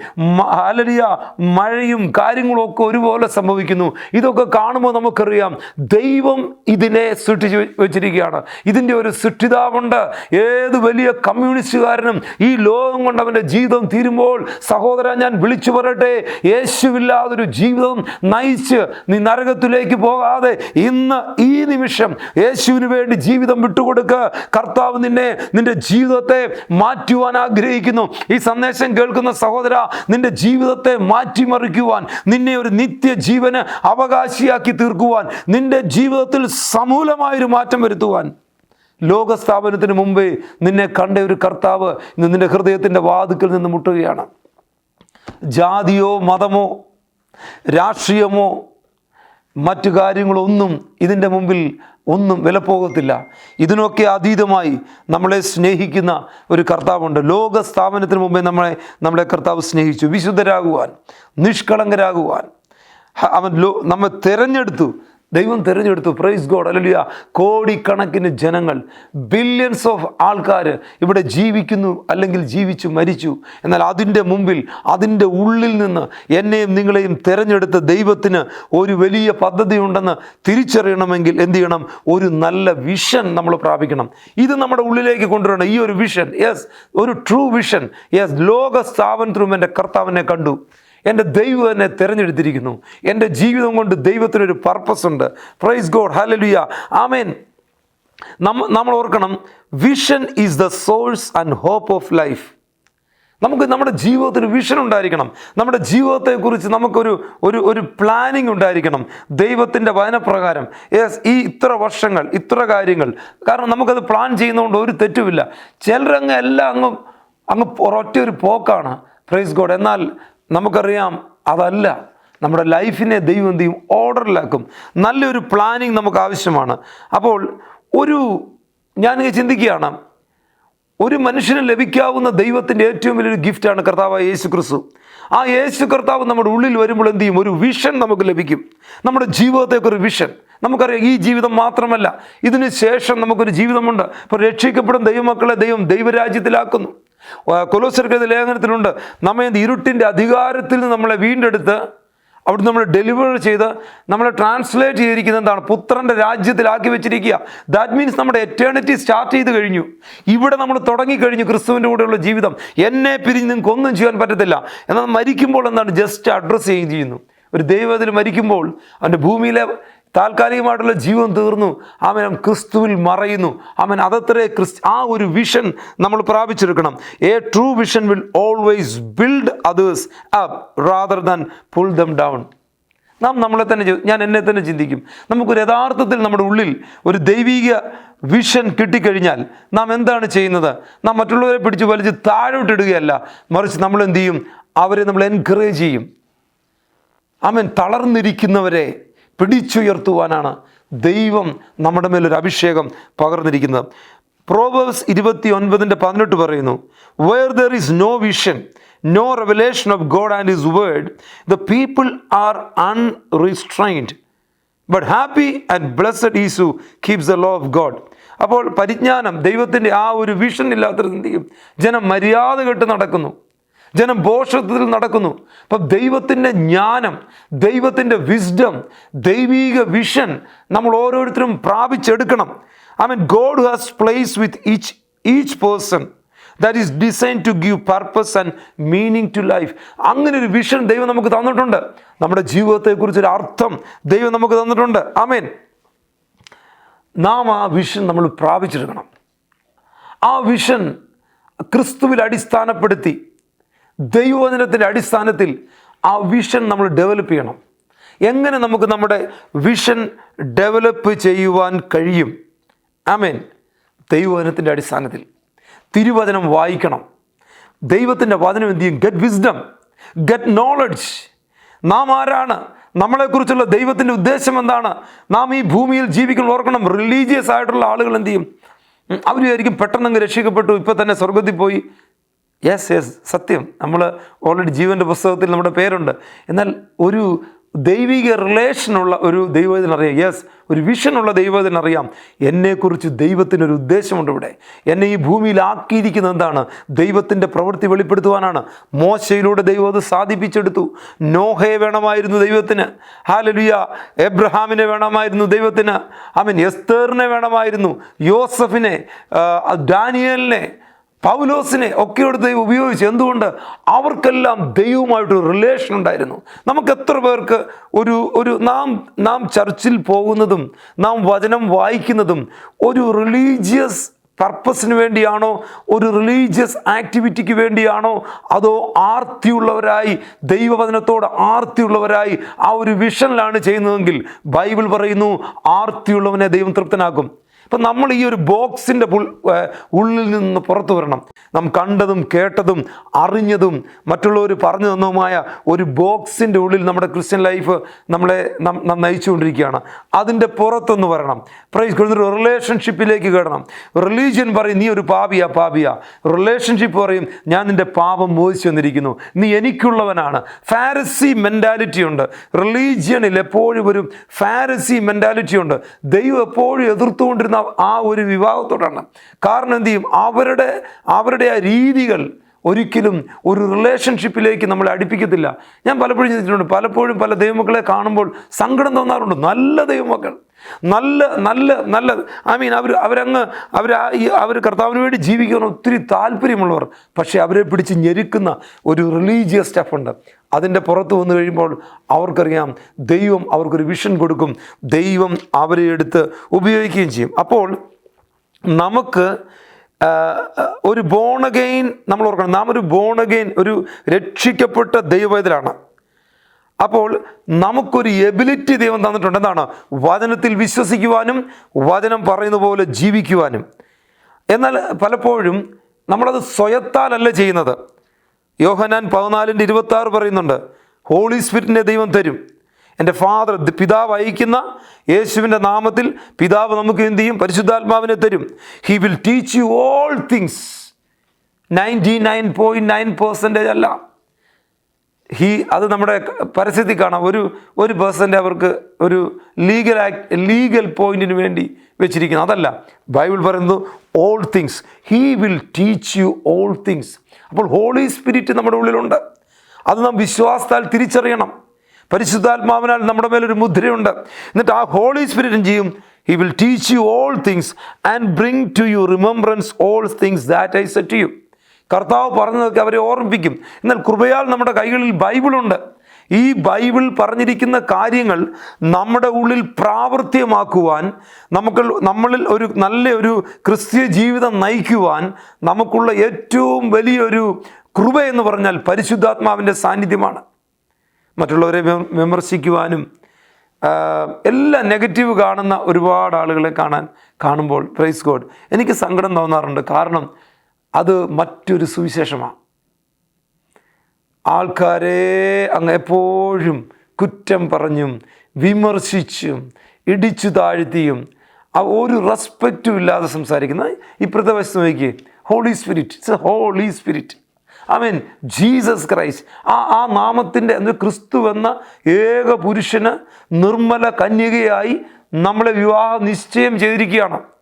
അലരിയ മഴയും കാര്യങ്ങളും ഒക്കെ ഒരുപോലെ സംഭവിക്കുന്നു. ഇതൊക്കെ കാണുമ്പോൾ നമുക്കറിയാം ദൈവം ഇതിനെ സൃഷ്ടിച്ച് വെച്ചിരിക്കുകയാണ്. ഇതിന്റെ ഒരു സൃഷ്ടിതാവുണ്ട്. ഏത് വലിയ കമ്മ്യൂണിസ്റ്റുകാരനും ഈ ലോകം കൊണ്ട് അവന്റെ ജീവിതം തീരുമ്പോൾ സഹോദര ഞാൻ വിളിച്ചു പറയട്ടെ. യേശുവില്ലാതൊരു ജീവിതം നയിച്ച് നീ നരകത്തിലേക്ക് പോകാതെ ഇന്ന് ഈ നിമിഷം യേശുവിന് വേണ്ടി ജീവിതം വിട്ടുകൊടുക്കുക കർത്താവ് നിന്നെ നിന്റെ ജീവിതത്തെ മാറ്റുവാൻ ആഗ്രഹിക്കുന്നു. ഈ സന്ദേശം കേൾക്കുന്ന സഹോദര നിന്റെ ജീവിതത്തെ മാറ്റിമറിക്കുവാൻ നിന്നെ ഒരു നിത്യജീവന് അവകാശിയാക്കി തീർക്കുവാൻ നിന്റെ ജീവിതത്തിൽ സമൂലമായൊരു മാറ്റം വരുത്തുവാൻ. ലോകസ്ഥാപനത്തിന് മുമ്പേ നിന്നെ കണ്ട ഒരു കർത്താവ് ഇന്ന് നിന്റെ ഹൃദയത്തിന്റെ വാതുക്കൽ നിന്ന് മുട്ടുകയാണ്. ജാതിയോ മതമോ രാഷ്ട്രീയമോ മറ്റു കാര്യങ്ങളൊന്നും ഇതിന്റെ മുമ്പിൽ ഒന്നും വിലപ്പോകത്തില്ല. ഇതിനൊക്കെ അതീതമായി നമ്മളെ സ്നേഹിക്കുന്ന ഒരു കർത്താവുണ്ട്. ലോക സ്ഥാപനത്തിന് മുമ്പേ നമ്മളെ നമ്മളെ കർത്താവ് സ്നേഹിച്ചു. വിശുദ്ധരാകുവാൻ നിഷ്കളങ്കരാകുവാൻ. അവൻ ലോ നമ്മെ തിരഞ്ഞെടുത്തു. ദൈവം തിരഞ്ഞെടുത്തു. പ്രൈസ് ഗോഡ് അല്ലല്ല കോടിക്കണക്കിന് ജനങ്ങൾ ബില്യൺസ് ഓഫ് ആൾക്കാർ ഇവിടെ ജീവിക്കുന്നു അല്ലെങ്കിൽ ജീവിച്ചു മരിച്ചു. എന്നാൽ അതിന്റെ മുമ്പിൽ അതിന്റെ ഉള്ളിൽ നിന്ന് എന്നെയും നിങ്ങളെയും തിരഞ്ഞെടുത്ത ദൈവത്തിന് ഒരു വലിയ പദ്ധതി ഉണ്ടെന്ന് തിരിച്ചറിയണമെങ്കിൽ എന്ത് ചെയ്യണം? ഒരു നല്ല വിഷൻ നമ്മൾ പ്രാപിക്കണം. ഇത് നമ്മുടെ ഉള്ളിലേക്ക് കൊണ്ടുവരണം. ഈ ഒരു വിഷൻ യെസ് ഒരു ട്രൂ വിഷൻ യെസ് ലോക സ്ഥാപനത്തിനും എന്റെ കർത്താവിനെ കണ്ടു. എന്റെ ദൈവം എന്നെ തിരഞ്ഞെടുത്തിരിക്കുന്നു. എന്റെ ജീവിതം കൊണ്ട് ദൈവത്തിനൊരു പർപ്പസ് ഉണ്ട്. പ്രൈസ് ഗോഡ് ഹലലുയ ആമേൻ നമ്മ നമ്മൾ ഓർക്കണം vision is the source and hope of life നമുക്ക് നമ്മുടെ ജീവിതത്തിൽ വിഷൻ ഉണ്ടായിരിക്കണം. നമ്മുടെ ജീവിതത്തെക്കുറിച്ച് നമുക്കൊരു ഒരു ഒരു പ്ലാനിങ് ഉണ്ടായിരിക്കണം. ദൈവത്തിന്റെ വചനപ്രകാരം. യെസ് ഈ ഇത്ര വർഷങ്ങൾ ഇത്ര കാര്യങ്ങൾ. കാരണം നമുക്കത് പ്ലാൻ ചെയ്യുന്നതുകൊണ്ട് ഒരു തെറ്റുമില്ല. ചിലരങ്ങ് എല്ലാം അങ്ങ് അങ്ങ് ഒരൊറ്റ ഒരു പോക്കാണ്. പ്രൈസ് ഗോഡ് എന്നാൽ നമുക്കറിയാം അതല്ല. നമ്മുടെ ലൈഫിനെ ദൈവം എന്ത് ചെയ്യും? ഓർഡറിലാക്കും. നല്ലൊരു പ്ലാനിങ് നമുക്ക് ആവശ്യമാണ് അപ്പോൾ ഒരു ഞാൻ ചിന്തിക്കുകയാണ്. ഒരു മനുഷ്യന് ലഭിക്കാവുന്ന ദൈവത്തിന്റെ ഏറ്റവും വലിയൊരു ഗിഫ്റ്റാണ് കർത്താവ് യേശു ക്രിസ്തു. ആ യേശു കർത്താവ് നമ്മുടെ ഉള്ളിൽ വരുമ്പോൾ എന്ത് ചെയ്യും? ഒരു വിഷൻ നമുക്ക് ലഭിക്കും. നമ്മുടെ ജീവിതത്തേക്ക് ഒരു വിഷൻ നമുക്കറിയാം ഈ ജീവിതം മാത്രമല്ല ഇതിന് ശേഷം നമുക്കൊരു ജീവിതമുണ്ട്. ഇപ്പോൾ രക്ഷിക്കപ്പെടും ദൈവമക്കളെ ദൈവം ദൈവരാജ്യത്തിലാക്കുന്നു. കൊലോസർക്കെതിരെ ലേഖനത്തിലുണ്ട് നമ്മെ ഇരുട്ടിന്റെ അധികാരത്തിൽ നിന്ന് നമ്മളെ വീണ്ടെടുത്ത് അവിടുന്ന് നമ്മൾ ഡെലിവർ ചെയ്ത് നമ്മളെ ട്രാൻസ്ലേറ്റ് ചെയ്തിരിക്കുന്നത് എന്താണ്? പുത്രന്റെ രാജ്യത്തിലാക്കി വെച്ചിരിക്കുക. ദാറ്റ് മീൻസ് നമ്മുടെ എറ്റേണിറ്റി സ്റ്റാർട്ട് ചെയ്ത് കഴിഞ്ഞു. ഇവിടെ നമ്മൾ തുടങ്ങിക്കഴിഞ്ഞു ക്രിസ്തുവിന്റെ കൂടെയുള്ള ജീവിതം. എന്നെ പിരിഞ്ഞ് നിങ്ങൾക്ക് ഒന്നും ചെയ്യാൻ പറ്റത്തില്ല. എന്നാൽ മരിക്കുമ്പോൾ എന്താണ്? ജസ്റ്റ് അഡ്രസ്സ് ചെയ്യുന്നു. ഒരു ദൈവത്തിൽ മരിക്കുമ്പോൾ അവന്റെ ഭൂമിയിലെ താൽക്കാലികമായിട്ടുള്ള ജീവൻ തീർന്നു. അവൻ ക്രിസ്തുവിൽ മറയുന്നു. അവൻ അതത്രേ ക്രിസ് ആ ഒരു വിഷൻ നമ്മൾ പ്രാപിച്ചെടുക്കണം. A true vision will always build others up rather than pull them down നാം നമ്മളെ തന്നെ ഞാൻ എന്നെ തന്നെ ചിന്തിക്കും. നമുക്കൊരു യഥാർത്ഥത്തിൽ നമ്മുടെ ഉള്ളിൽ ഒരു ദൈവിക വിഷൻ കിട്ടിക്കഴിഞ്ഞാൽ നാം എന്താണ് ചെയ്യുന്നത്? നാം മറ്റുള്ളവരെ പിടിച്ച് വലിച്ച് താഴോട്ടിടുകയല്ല മറിച്ച് നമ്മൾ എന്ത് ചെയ്യും? അവരെ നമ്മൾ എൻകറേജ് ചെയ്യും. അവൻ തളർന്നിരിക്കുന്നവരെ പിടിച്ചുയർത്തുവാനാണ് ദൈവം നമ്മുടെ മേലൊരു അഭിഷേകം പകർന്നിരിക്കുന്നത്. പ്രോവേഴ്സ് ഇരുപത്തി ഒൻപതിന്റെ പതിനെട്ട് പറയുന്നു where there is no vision no revelation of God and his word the people are unrestrained but happy and blessed is keeps the law of God അപ്പോൾ പരിജ്ഞാനം ദൈവത്തിന്റെ ആ ഒരു വിഷൻ ഇല്ലാത്തൊരു എന്ത് ചെയ്യും? ജനം മര്യാദ കെട്ട് നടക്കുന്നു. ജനം ബോഷത്തിൽ നടക്കുന്നു. അപ്പം ദൈവത്തിന്റെ ജ്ഞാനം ദൈവത്തിന്റെ വിസ്ഡം ദൈവീക വിഷൻ നമ്മൾ ഓരോരുത്തരും പ്രാപിച്ചെടുക്കണം. I mean God has place with each each person that is design to give purpose and meaning to life അങ്ങനെ ഒരു വിഷൻ ദൈവം നമുക്ക് തന്നിട്ടുണ്ട്. നമ്മുടെ ജീവിതത്തെക്കുറിച്ചൊരു അർത്ഥം ദൈവം നമുക്ക് തന്നിട്ടുണ്ട്. ആമേൻ നാം ആ വിഷൻ നമ്മൾ പ്രാപിച്ചെടുക്കണം. ആ വിഷൻ ക്രിസ്തുവിൽ അടിസ്ഥാനപ്പെടുത്തി ദൈവവചനത്തിന്റെ അടിസ്ഥാനത്തിൽ ആ വിഷൻ നമ്മൾ ഡെവലപ്പ് ചെയ്യണം. എങ്ങനെ നമുക്ക് നമ്മുടെ വിഷൻ ഡെവലപ്പ് ചെയ്യുവാൻ കഴിയും? ആമേൻ ദൈവവചനത്തിന്റെ അടിസ്ഥാനത്തിൽ. തിരുവചനം വായിക്കണം. ദൈവത്തിന്റെ വചനം എന്ത് ചെയ്യും? ഗെറ്റ് വിസ്ഡം ഗെറ്റ് നോളജ് നാം ആരാണ്? നമ്മളെക്കുറിച്ചുള്ള ദൈവത്തിന്റെ ഉദ്ദേശം എന്താണ്? നാം ഈ ഭൂമിയിൽ ജീവിക്കുന്ന ഓർക്കണം റിലീജിയസ് ആയിട്ടുള്ള ആളുകൾ എന്ത് ചെയ്യും? വിചാരിക്കും പെട്ടെന്നങ്ങ് രക്ഷിക്കപ്പെട്ടു ഇപ്പം തന്നെ സ്വർഗത്തിൽ പോയി. യെസ് യെസ് സത്യം. നമ്മൾ ഓൾറെഡി ജീവന്റെ പുസ്തകത്തിൽ നമ്മുടെ പേരുണ്ട്. എന്നാൽ ഒരു ദൈവിക റിലേഷനുള്ള ഒരു ദൈവത്തിനറിയാം യെസ് ഒരു വിഷനുള്ള ദൈവത്തിനറിയാം എന്നെക്കുറിച്ച് ദൈവത്തിനൊരു ഉദ്ദേശമുണ്ട് ഇവിടെ. എന്നെ ഈ ഭൂമിയിൽ ആക്കിയിരിക്കുന്നത് എന്താണ്? ദൈവത്തിന്റെ പ്രവൃത്തി വെളിപ്പെടുത്തുവാനാണ്. മോശയിലൂടെ ദൈവം അത് സാധിപ്പിച്ചെടുത്തു. നോഹയെ വേണമായിരുന്നു ദൈവത്തിന്. ഹാലലുയ എബ്രഹാമിനെ വേണമായിരുന്നു ദൈവത്തിന്. അവൻ എസ്തേറിനെ വേണമായിരുന്നു. യോസഫിനെ ഡാനിയലിനെ പൗലോസിനെ ഒക്കെയോട് ദൈവം ഉപയോഗിച്ചു. എന്തുകൊണ്ട്? അവർക്കെല്ലാം ദൈവവുമായിട്ട് റിലേഷൻ ഉണ്ടായിരുന്നു. നമുക്ക് എത്ര പേർക്ക് ഒരു ഒരു നാം നാം ചർച്ചിൽ പോകുന്നതും നാം വചനം വായിക്കുന്നതും ഒരു റിലീജിയസ് പർപ്പസിന് വേണ്ടിയാണോ ഒരു റിലീജിയസ് ആക്ടിവിറ്റിക്ക് വേണ്ടിയാണോ അതോ ആർത്തിയുള്ളവരായി ദൈവവചനത്തോട് ആർത്തിയുള്ളവരായി ആ ഒരു വിഷനിലാണ് ചെയ്യുന്നതെങ്കിൽ ബൈബിൾ പറയുന്നു ആർത്തിയുള്ളവനെ ദൈവം തൃപ്തനാക്കും. അപ്പം നമ്മൾ ഈ ഒരു ബോക്സിന്റെ ഉള്ളിൽ നിന്ന് പുറത്തു വരണം. നാം കണ്ടതും കേട്ടതും അറിഞ്ഞതും മറ്റുള്ളവർ പറഞ്ഞു തന്നതുമായ ഒരു ബോക്സിന്റെ ഉള്ളിൽ നമ്മുടെ ക്രിസ്ത്യൻ ലൈഫ് നമ്മളെ നം- നയിച്ചുകൊണ്ടിരിക്കുകയാണ്. അതിന്റെ പുറത്തൊന്ന് വരണം. പ്രൈസ് കൊടുത്തിട്ട് റിലേഷൻഷിപ്പിലേക്ക് കയറണം. റിലീജിയൻ പറയും നീ ഒരു പാപിയാ പാപിയാ. റിലേഷൻഷിപ്പ് പറയും ഞാൻ നിന്റെ പാപം മോദിച്ചു വന്നിരിക്കുന്നു. നീ എനിക്കുള്ളവനാണ്. ഫാരസി മെന്റാലിറ്റി ഉണ്ട്. റിലീജിയനിൽ എപ്പോഴും ഒരു ഫാരസി മെന്റാലിറ്റി ഉണ്ട്. ദൈവം എപ്പോഴും എതിർത്തുകൊണ്ടിരുന്ന ആ ഒരു വിവാഹത്തോടാണ്. കാരണം എന്ത് ചെയ്യും? അവരുടെ അവരുടെ ആ രീതികൾ ഒരിക്കലും ഒരു റിലേഷൻഷിപ്പിലേക്ക് നമ്മളെ അടുപ്പിക്കത്തില്ല. ഞാൻ പലപ്പോഴും ചിന്തിച്ചിട്ടുണ്ട് പലപ്പോഴും പല ദൈവമക്കളെ കാണുമ്പോൾ സങ്കടം തോന്നാറുണ്ട്. നല്ല ദൈവമക്കൾ. നല്ല നല്ല നല്ല ഐ മീൻ അവർ അവരങ്ങ് അവർ അവർ കർത്താവിന് വേണ്ടി ജീവിക്കുന്ന ഒത്തിരി താല്പര്യമുള്ളവർ പക്ഷേ അവരെ പിടിച്ച് ഞെരുക്കുന്ന ഒരു റിലീജിയസ് സ്റ്റെപ്പുണ്ട് അതിന്റെ പുറത്ത് വന്നു കഴിയുമ്പോൾ അവർക്കറിയാം ദൈവം അവർക്കൊരു വിഷൻ കൊടുക്കും ദൈവം അവരെ എടുത്ത് ഉപയോഗിക്കുകയും ചെയ്യും. അപ്പോൾ നമുക്ക് ഒരു ബോണഗെയിൻ നമ്മൾ ഓർക്കണം നാം ഒരു ബോണഗെയിൻ ഒരു രക്ഷിക്കപ്പെട്ട ദൈവവേദനാണ്. അപ്പോൾ നമുക്കൊരു എബിലിറ്റി ദൈവം തന്നിട്ടുണ്ട്. എന്താണ്? വചനത്തിൽ വിശ്വസിക്കുവാനും വചനം പറയുന്ന പോലെ ജീവിക്കുവാനും. എന്നാൽ പലപ്പോഴും നമ്മളത് സ്വയത്താലല്ല ചെയ്യുന്നത്. യോഹനാൻ പതിനാലിന്റെ ഇരുപത്തി ആറ് പറയുന്നുണ്ട് ഹോളി സ്പിരിറ്റിനെ ദൈവം തരും. എന്റെ ഫാദർ പിതാവ് അയക്കുന്ന യേശുവിന്റെ നാമത്തിൽ പിതാവ് നമുക്ക് എന്ത് ചെയ്യും? പരിശുദ്ധാത്മാവിനെ തരും. He will teach you all things ninety nine point nine percentage അല്ല. ഹി അത് നമ്മുടെ പരസ്യത്തിൽ കാണാം. ഒരു ഒരു പേഴ്സന്റെ അവർക്ക് ഒരു ലീഗൽ ആക്ട് ലീഗൽ പോയിന്റിന് വേണ്ടി വെച്ചിരിക്കുന്നത് അതല്ല ബൈബിൾ പറയുന്നു all things he will teach you all things അപ്പോൾ ഹോളി സ്പിരിറ്റ് നമ്മുടെ ഉള്ളിലുണ്ട്. അത് നാം വിശ്വാസത്താൽ തിരിച്ചറിയണം. പരിശുദ്ധാത്മാവിനാൽ നമ്മുടെ മേലൊരു മുദ്രയുണ്ട്. എന്നിട്ട് ആ ഹോളി സ്പിരിറ്റ് ചെയ്യും? He will teach you all things and bring to you remembrance all things that I said you കർത്താവ് പറഞ്ഞതൊക്കെ അവരെ ഓർമ്മിപ്പിക്കും. എന്നാൽ കൃപയാൽ നമ്മുടെ കൈകളിൽ ബൈബിളുണ്ട്. ഈ ബൈബിൾ പറഞ്ഞിരിക്കുന്ന കാര്യങ്ങൾ നമ്മുടെ ഉള്ളിൽ പ്രാവർത്തികമാക്കുവാൻ നമുക്ക് നമ്മളിൽ ഒരു നല്ല ഒരു ക്രിസ്തീയ ജീവിതം നയിക്കുവാൻ നമുക്കുള്ള ഏറ്റവും വലിയൊരു കൃപ എന്ന് പറഞ്ഞാൽ പരിശുദ്ധാത്മാവിന്റെ സാന്നിധ്യമാണ്. മറ്റുള്ളവരെ വിമ- വിമർശിക്കുവാനും എല്ലാ നെഗറ്റീവ് കാണുന്ന ഒരുപാട് ആളുകളെ കാണാൻ കാണുമ്പോൾ പ്രൈസ് ഗോഡ് എനിക്ക് സങ്കടം തോന്നാറുണ്ട്. കാരണം അത് മറ്റൊരു സുവിശേഷമാണ് ആൾക്കാരെ അങ്ങ് എപ്പോഴും കുറ്റം പറഞ്ഞും വിമർശിച്ചും ഇടിച്ചു താഴ്ത്തിയും ആ ഒരു റെസ്പെക്റ്റും ഇല്ലാതെ സംസാരിക്കുന്ന ഇപ്പോഴത്തെ വശത്ത് നോക്കി Holy Spirit it's Holy Spirit I mean Jesus Christ ആ ആ നാമത്തിന്റെ എന്ന് ക്രിസ്തു എന്ന ഏക പുരുഷന് നിർമ്മല കന്യകയായി നമ്മളെ വിവാഹ നിശ്ചയം ചെയ്തിരിക്കുകയാണ്.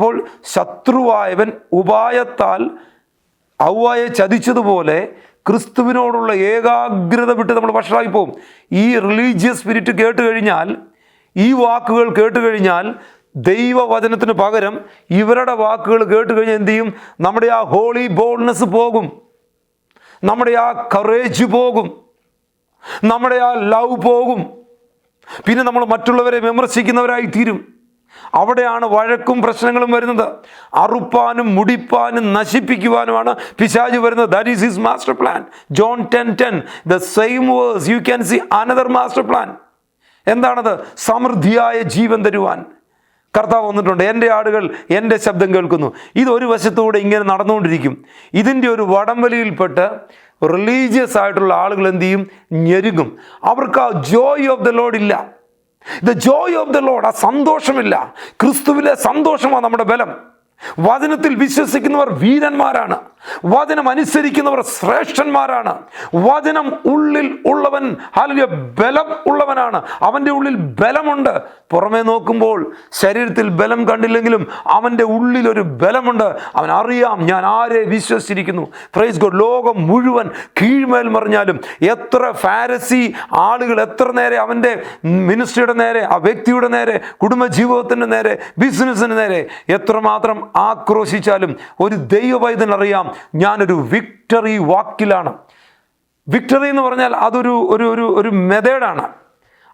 അപ്പോൾ ശത്രുവായവൻ ഉപായത്താൽ ഔവായെ ചതിച്ചതുപോലെ ക്രിസ്തുവിനോടുള്ള ഏകാഗ്രത വിട്ട് നമ്മൾ വഷളായി പോകും ഈ റിലീജിയസ് സ്പിരിറ്റ് കേട്ട് കഴിഞ്ഞാൽ ഈ വാക്കുകൾ കേട്ട് കഴിഞ്ഞാൽ ദൈവവചനത്തിന് പകരം ഇവരുടെ വാക്കുകൾ കേട്ട് കഴിഞ്ഞാൽ എന്ത് ചെയ്യും? നമ്മുടെ ആ ഹോളി ബോൾനെസ് പോകും. നമ്മുടെ ആ കറേജ് പോകും. നമ്മുടെ ആ ലവ് പോകും. പിന്നെ നമ്മൾ മറ്റുള്ളവരെ വിമർശിക്കുന്നവരായി തീരും അവിടെയാണ് വഴക്കും പ്രശ്നങ്ങളും വരുന്നത്. അറുപ്പാനും മുടിപ്പാനും നശിപ്പിക്കുവാനുമാണ് പിശാജ് വരുന്നത്. That is his master plan John ten ten the same verse you can see another master plan എന്താണത്? സമൃദ്ധിയായ ജീവൻ തരുവാൻ. കർത്താവ് വന്നിട്ടുണ്ട്. എന്റെ ആടുകൾ എന്റെ ശബ്ദം കേൾക്കുന്നു. ഇത് ഒരു വശത്തൂടെ ഇങ്ങനെ നടന്നുകൊണ്ടിരിക്കും. ഇതിന്റെ ഒരു വടംവലിയിൽപ്പെട്ട് റിലീജിയസ് ആയിട്ടുള്ള ആളുകൾ എന്ത് ചെയ്യും? ഞെരുങ്ങും. അവർക്ക് ആ ജോയ് ഓഫ് ദ ലോഡ് ഇല്ല. The joy of the Lord ആ സന്തോഷമില്ല. ക്രിസ്തുവിലെ സന്തോഷമാണ് നമ്മുടെ ബലം. വചനത്തിൽ വിശ്വസിക്കുന്നവർ വീരന്മാരാണ്. വചനം അനുസരിക്കുന്നവർ ശ്രേഷ്ഠന്മാരാണ്. വചനം ഉള്ളിൽ ഉള്ളവൻ അല്ലെങ്കിൽ ബലം ഉള്ളവനാണ്. അവന്റെ ഉള്ളിൽ ബലമുണ്ട്. പുറമേ നോക്കുമ്പോൾ ശരീരത്തിൽ ബലം കണ്ടില്ലെങ്കിലും അവന്റെ ഉള്ളിൽ ഒരു ബലമുണ്ട്. അവൻ അറിയാം ഞാൻ ആരെ വിശ്വസിച്ചിരിക്കുന്നു. പ്രൈസ് ഗോഡ് ലോകം മുഴുവൻ കീഴ്മേൽ മറിഞ്ഞാലും എത്ര ഫാരസി ആളുകൾ എത്ര നേരെ അവന്റെ മിനിസ്ട്രിയുടെ നേരെ ആ വ്യക്തിയുടെ നേരെ കുടുംബജീവിതത്തിന്റെ നേരെ ബിസിനസ്സിന് നേരെ എത്രമാത്രം ആക്രോശിച്ചാലും ഒരു ദൈവവൈദ്യൻ അറിയാം ഞാനൊരു വിക്ടറി വാക്കിലാണ്. വിക്ടറി എന്ന് പറഞ്ഞാൽ അതൊരു ഒരു ഒരു ഒരു മെത്തേഡാണ്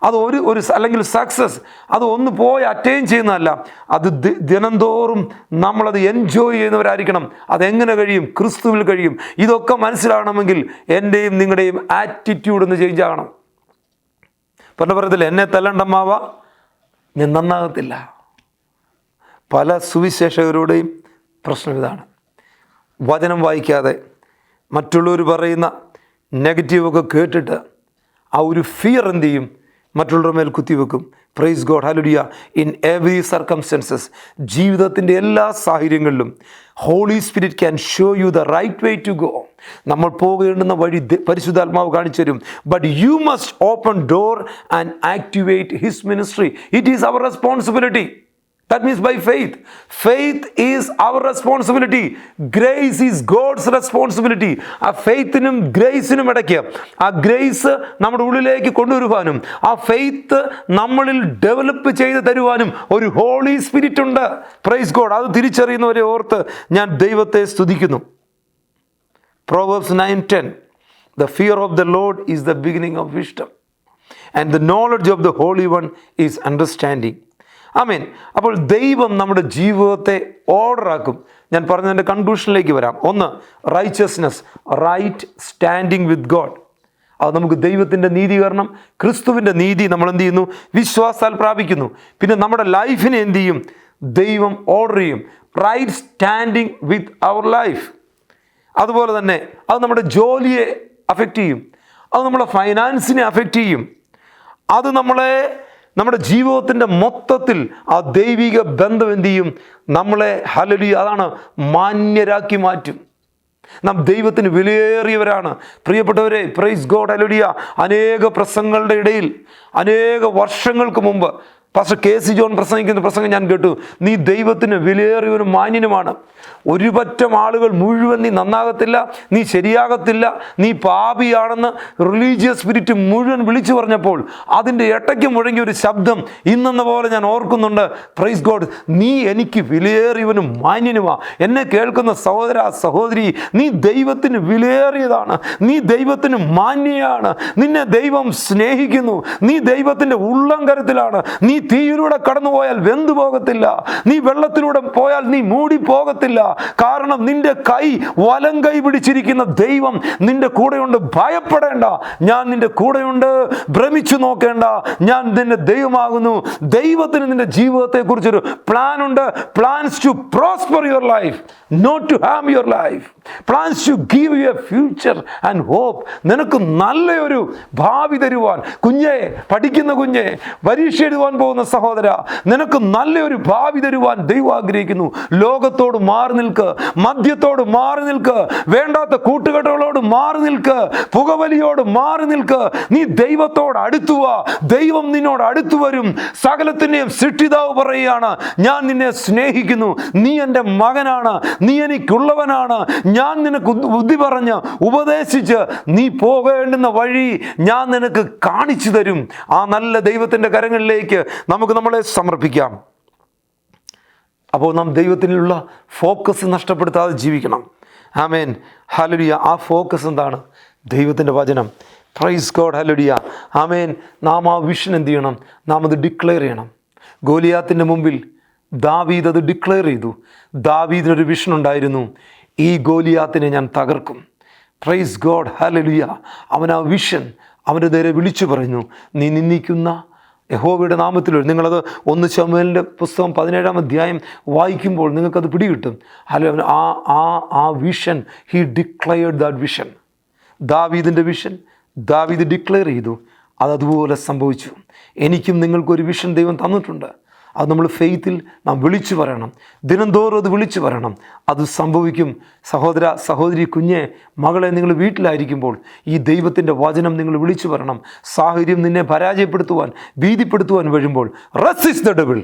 അത് ഒരു ഒരു അല്ലെങ്കിൽ സക്സസ് അത് ഒന്ന് പോയി അറ്റൈൻ ചെയ്യുന്നതല്ല. അത് ദിനംതോറും നമ്മളത് എൻജോയ് ചെയ്യുന്നവരായിരിക്കണം. അതെങ്ങനെ കഴിയും? ക്രിസ്തുവിൽ കഴിയും. ഇതൊക്കെ മനസ്സിലാകണമെങ്കിൽ എന്റെയും നിങ്ങളുടെയും ആറ്റിറ്റ്യൂഡ് ഒന്ന് ചേഞ്ച് ആകണം. പറഞ്ഞ പറയത്തില്ല എന്നെ തല്ലണ്ടമ്മാവ? ഞാൻ നന്നാകത്തില്ല. പല സുവിശേഷകരുടെയും പ്രശ്നം ഇതാണ്. വചനം വായിക്കാതെ മറ്റുള്ളവർ പറയുന്ന നെഗറ്റീവൊക്കെ കേട്ടിട്ട് ആ ഒരു ഫിയർ എന്ത് ചെയ്യും? മറ്റുള്ളവരുടെ മേൽ കുത്തിവെക്കും praise God hallelujah in every circumstances ജീവിതത്തിന്റെ എല്ലാ സാഹചര്യങ്ങളിലും Holy Spirit can show you the right way to go നമ്മൾ പോകേണ്ടുന്ന വഴി പരിശുദ്ധാത്മാവ് കാണിച്ചു തരും. But you must open door and activate his ministry it is our responsibility That means by faith. Faith is our responsibility. Grace is God's responsibility. ആ ഫെയ്ത്തിനും ഗ്രേസിനും ഇടയ്ക്ക് ആ ഗ്രേസ് നമ്മുടെ ഉള്ളിലേക്ക് കൊണ്ടുവരുവാനും ആ ഫെയ്ത്ത് നമ്മളിൽ ഡെവലപ്പ് ചെയ്ത് തരുവാനും ഒരു ഹോളി സ്പിരിറ്റ് ഉണ്ട് പ്രൈസ് ഗോഡ് അത് തിരിച്ചറിയുന്നവരെ ഓർത്ത് ഞാൻ ദൈവത്തെ സ്തുതിക്കുന്നു Proverbs 9:10 The fear of the Lord is the beginning of wisdom and the knowledge of the Holy One is understanding. ആമേൻ. അപ്പോൾ ദൈവം നമ്മുടെ ജീവിതത്തെ ഓർഡറാക്കും. ഞാൻ പറഞ്ഞതിന്റെ കൺക്ലൂഷനിലേക്ക് വരാം. ഒന്ന് righteousness right standing with God അത് നമുക്ക് ദൈവത്തിന്റെ നീതീകരണം ക്രിസ്തുവിന്റെ നീതി നമ്മൾ എന്ത് ചെയ്യുന്നു? വിശ്വാസാൽ പ്രാപിക്കുന്നു. പിന്നെ നമ്മുടെ ലൈഫിനെ എന്ത് ചെയ്യും? ദൈവം ഓർഡർ ചെയ്യും. Right standing with our life അതുപോലെ തന്നെ അത് നമ്മുടെ ജോലിയെ അഫക്റ്റ് ചെയ്യും. അത് നമ്മുടെ ഫൈനാൻസിനെ അഫക്റ്റ് ചെയ്യും. അത് നമ്മളെ നമ്മുടെ ജീവിതത്തിന്റെ മൊത്തത്തിൽ ആ ദൈവിക ബന്ധം എന്ത് ചെയ്യും? നമ്മളെ ഹലലി അതാണ് മാന്യരാക്കി മാറ്റും. നാം ദൈവത്തിന് വിലയേറിയവരാണ്. പ്രിയപ്പെട്ടവരെ പ്രൈസ് ഗോഡ് അലുഡിയ അനേക പ്രസംഗങ്ങളുടെ ഇടയിൽ അനേക വർഷങ്ങൾക്ക് മുമ്പ് പാസ്റ്റർ കെ സി ജോൺ പ്രസംഗിക്കുന്ന പ്രസംഗം ഞാൻ കേട്ടു. നീ ദൈവത്തിന് വിലയേറിയവനും മാന്യനുമാണ്. ഒരുപറ്റം ആളുകൾ മുഴുവൻ നീ നന്നാകത്തില്ല നീ ശരിയാകത്തില്ല നീ പാപിയാണെന്ന് റിലീജിയസ് സ്പിരിറ്റ് മുഴുവൻ വിളിച്ചു പറഞ്ഞപ്പോൾ അതിന്റെ ഇടയ്ക്ക് മുഴങ്ങിയ ഒരു ശബ്ദം ഇന്നെന്ന പോലെ ഞാൻ ഓർക്കുന്നുണ്ട്. പ്രൈസ് ഗോഡ് നീ എനിക്ക് വിലയേറിയവനും മാന്യനുമാ. എന്നെ കേൾക്കുന്ന സഹോദര സഹോദരി നീ ദൈവത്തിന് വിലയേറിയതാണ്. നീ ദൈവത്തിന് മാന്യയാണ്. നിന്നെ ദൈവം സ്നേഹിക്കുന്നു. നീ ദൈവത്തിന്റെ ഉള്ളംകരത്തിലാണ്. നീ തീയിലൂടെ കടന്നുപോയാൽ വെന്തു പോകത്തില്ല. നീ വെള്ളത്തിലൂടെ പോയാൽ നീ മൂടി പോകത്തില്ല. കാരണം നിന്റെ കൈ വലം കൈ പിടിച്ചിരിക്കുന്ന ദൈവം നിന്റെ കൂടെയുണ്ട്. ഭയപ്പെടേണ്ട. ഞാൻ നിന്റെ കൂടെയുണ്ട്. ഭ്രമിച്ചു നോക്കേണ്ട. ഞാൻ നിന്റെ ദൈവമാകുന്നു. ദൈവത്തിന് നിന്റെ ജീവിതത്തെക്കുറിച്ചൊരു പ്ലാൻ ഉണ്ട്. Plans to prosper your life not to harm your life plans to give you a future and hope നിനക്ക് നല്ലൊരു ഭാവി തരുവാൻ. കുഞ്ഞെ പഠിക്കുന്ന കുഞ്ഞെ പരീക്ഷ എഴുതുവാൻ പോകുന്ന സഹോദര നിനക്ക് നല്ലൊരു ഭാവി തരുവാൻ ദൈവം ആഗ്രഹിക്കുന്നു. ലോകത്തോട് മാറി നിൽക്ക്. മദ്യത്തോട് മാറി നിൽക്ക്. വേണ്ടാത്ത കൂട്ടുകെട്ടുകളോട് മാറി നിൽക്ക്. പുകവലിയോട് മാറി നിൽക്ക്. നീ ദൈവത്തോട് അടുത്തുവ ദൈവം നിന്നോട് അടുത്തു വരും. സകലത്തിന്റെയും സൃഷ്ടിതാവ് പറയുകയാണ് ഞാൻ നിന്നെ സ്നേഹിക്കുന്നു. നീ എന്റെ മകനാണ്. നീ എനിക്കുള്ളവനാണ്. ഞാൻ നിനക്ക് ബുദ്ധി പറഞ്ഞ് ഉപദേശിച്ച് നീ പോകേണ്ടുന്ന വഴി ഞാൻ നിനക്ക് കാണിച്ചു തരും. ആ നല്ല ദൈവത്തിന്റെ കരങ്ങളിലേക്ക് നമുക്ക് നമ്മളെ സമർപ്പിക്കാം. അപ്പോൾ നാം ദൈവത്തിനുള്ള ഫോക്കസ് നഷ്ടപ്പെടുത്താതെ ജീവിക്കണം. ആമേൻ. ഹലുരിയ ആ ഫോക്കസ് എന്താണ്? ദൈവത്തിന്റെ വചനം. Praise God hallelujah amen. നാം ആ വിഷൻ എന്ത് ചെയ്യണം? നാം അത് ഡിക്ലെയർ ചെയ്യണം. ഗോലിയാത്തിന്റെ മുമ്പിൽ ദാവീദ് അത് ഡിക്ലെയർ ചെയ്തു. ദാവീദിനൊരു വിഷൻ ഉണ്ടായിരുന്നു. ഈ ഗോലിയാത്തിനെ ഞാൻ തകർക്കും. പ്രൈസ് ഗോഡ് ഹലലുയ അവൻ ആ വിഷൻ അവന്റെ നേരെ വിളിച്ചു പറഞ്ഞു നീ നിന്ദിക്കുന്ന യഹോവയുടെ നാമത്തിൽ നിങ്ങളത് ഒന്ന് ചമ്മലിന്റെ പുസ്തകം പതിനേഴാം അധ്യായം വായിക്കുമ്പോൾ നിങ്ങൾക്കത് പിടികിട്ടും. ഹലോ ആ ആ ആ vision he declared that vision ദാവീദിന്റെ വിഷൻ ദാവീദ് ഡിക്ലെയർ ചെയ്തു. അതതുപോലെ സംഭവിച്ചു. എനിക്കും നിങ്ങൾക്കൊരു വിഷൻ ദൈവം തന്നിട്ടുണ്ട്. അത് നമ്മൾ ഫെയ്ത്തിൽ നാം വിളിച്ചു പറയണം. ദിനംതോറും അത് വിളിച്ചു പറയണം. അത് സംഭവിക്കും. സഹോദര സഹോദരി കുഞ്ഞെ മകളെ നിങ്ങൾ വീട്ടിലായിരിക്കുമ്പോൾ ഈ ദൈവത്തിന്റെ വചനം നിങ്ങൾ വിളിച്ചു പറയണം. സാഹചര്യം നിന്നെ പരാജയപ്പെടുത്തുവാൻ ഭീതിപ്പെടുത്തുവാൻ വരുമ്പോൾ റസ് ഇസ് ദ ഡബിൾ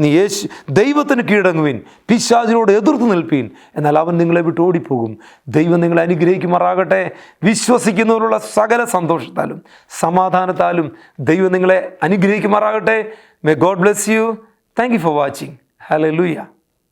നീ യേശു ദൈവത്തിന് കീഴടങ്ങുവിൻ പിശാചിനോട് എതിർത്ത് നിൽപ്പീൻ. എന്നാൽ അവൻ നിങ്ങളെ വിട്ട് ഓടിപ്പോകും. ദൈവം നിങ്ങളെ അനുഗ്രഹിക്കുമാറാകട്ടെ. വിശ്വസിക്കുന്നവരുള്ള സകല സന്തോഷത്താലും സമാധാനത്താലും ദൈവം നിങ്ങളെ അനുഗ്രഹിക്കുമാറാകട്ടെ. May God bless you thank you for watching hallelujah